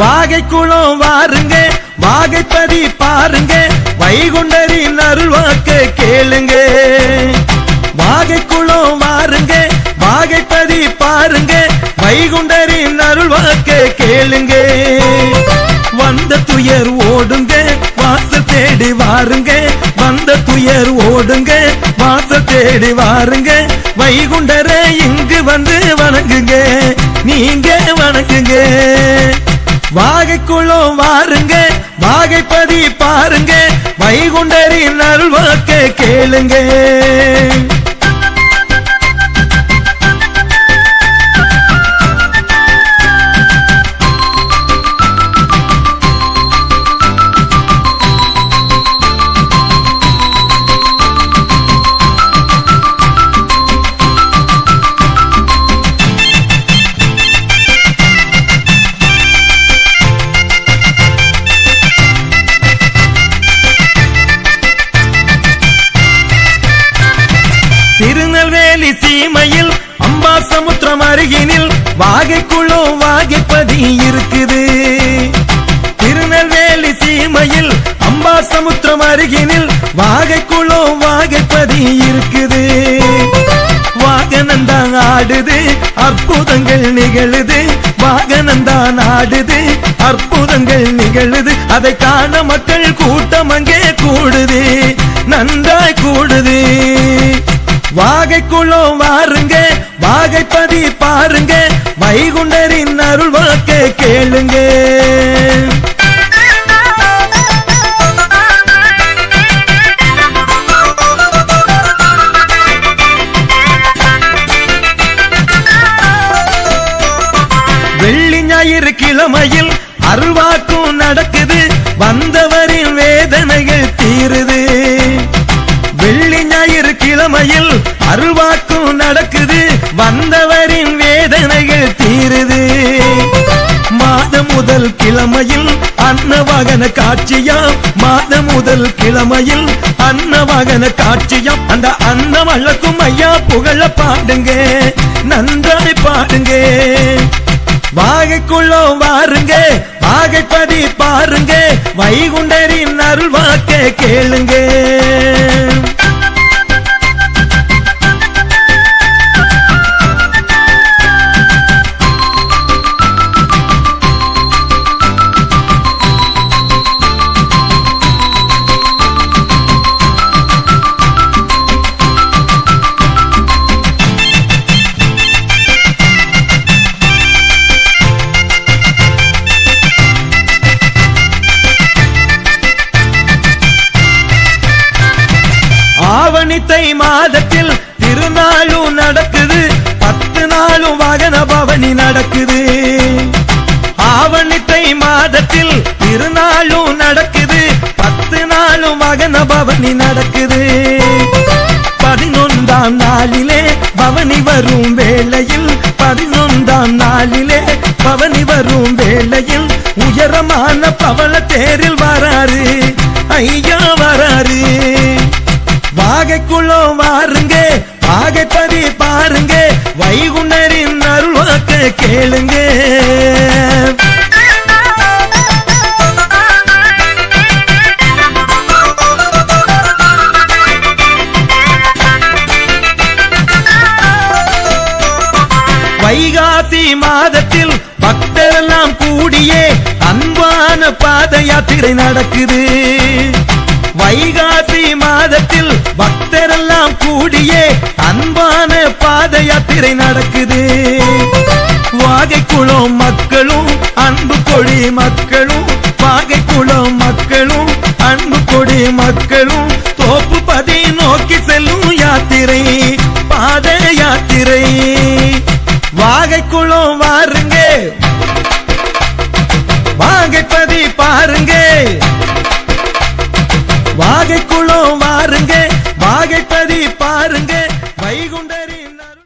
வாகைக்குளம் வாருங்க வாகைப்பதி பாருங்க வைகுண்டரின் அருள்வாக்க கேளுங்க. வாகை குளம் வாருங்க வாகைப்பதி பாருங்க வைகுண்டரின் அருள்வாக்க கேளுங்க. வந்த துயர் ஓடுங்க வாச தேடி வாருங்க வந்த துயர் ஓடுங்க வாச தேடி வாருங்க வைகுண்டரை இங்கு வந்து வணங்குங்க நீங்க வணங்குங்க. வாகைக்குளம் வாருங்க வாகைப்பதி பாருங்க வைகுண்டரின் அருள்வாக்க கேளுங்க. வாகிப்பதி இருக்குது திருநெல்வேலி சீமையில் அம்பா சமுத்திரம் அருகினில் வாகைக்குளம் வாகைப்பதி இருக்குது வாகனந்தான் ஆடுது அற்புதங்கள் நிகழுது. வாகனந்தான் ஆடுது அற்புதங்கள் நிகழுது. அதை காண மக்கள் கூட்டம் அங்கே கூடுது நன்றாய் கூடுது. வாகைக்குளம் வாருங்க வாகைப்பதி பாருங்க. வைகுண்டரின் அருள் வாக்கை கேளுங்க. வெள்ளி ஞாயிறு கிழமையில் அருள்வாக்கும் நடக்குது. வந்தவர் அன்னவாகன காட்சியாம் மாத முதல் கிழமையில் அன்னவாகன காட்சியாம் அந்த அன்னம் அழக்கும் ஐயா புகழ பாடுங்க நன்றாய் பாடுங்க. வாகைக்குள்ளோ வாருங்க வாகைப்பதி பாருங்க வைகுண்டரின் அருள்வாக்க கேளுங்க. ஆவணித்தை மாதத்தில் திருநாளும் நடக்குது. பத்து நாளும் வாகன பவனி நடக்குது. ஆவணித்தை மாதத்தில் திருநாளும் நடக்குது. பத்து நாளும் வாகன பவனி நடக்குது. பதினொன்றாம் நாளிலே பவனி வரும் வேளையில் பதினொன்றாம் நாளிலே பவனி வரும் வேளையில் உயரமான பவள தேரில் வராரு. ஐயா வராரு. வாகைக்குள்ளோம் வாருங்க வாகைப்பதி பாருங்க வைகுண்டரின் அருள்வாக்க கேளுங்க. வைகாசி மாதத்தில் பக்தரெல்லாம் கூடியே அன்பான பாத யாத்திரை நடக்குது. வைகாசி மாதத்தில் பக்தரெல்லாம் கூடியே அன்பான பாத யாத்திரை நடக்குது. வாகைக்குளம் மக்களும் அன்பு கொடி மக்களும் வாகைக்குளம் மக்களும் அன்பு கொடி மக்களும் தோப்பு பதி நோக்கி செல்லும் யாத்திரை பாத யாத்திரை. வாகைக்குளம் வாருங்க வாகைப்பதி பாருங்க. வாகைக்குளம் வாருங்க வாகைப்பதி பாருங்க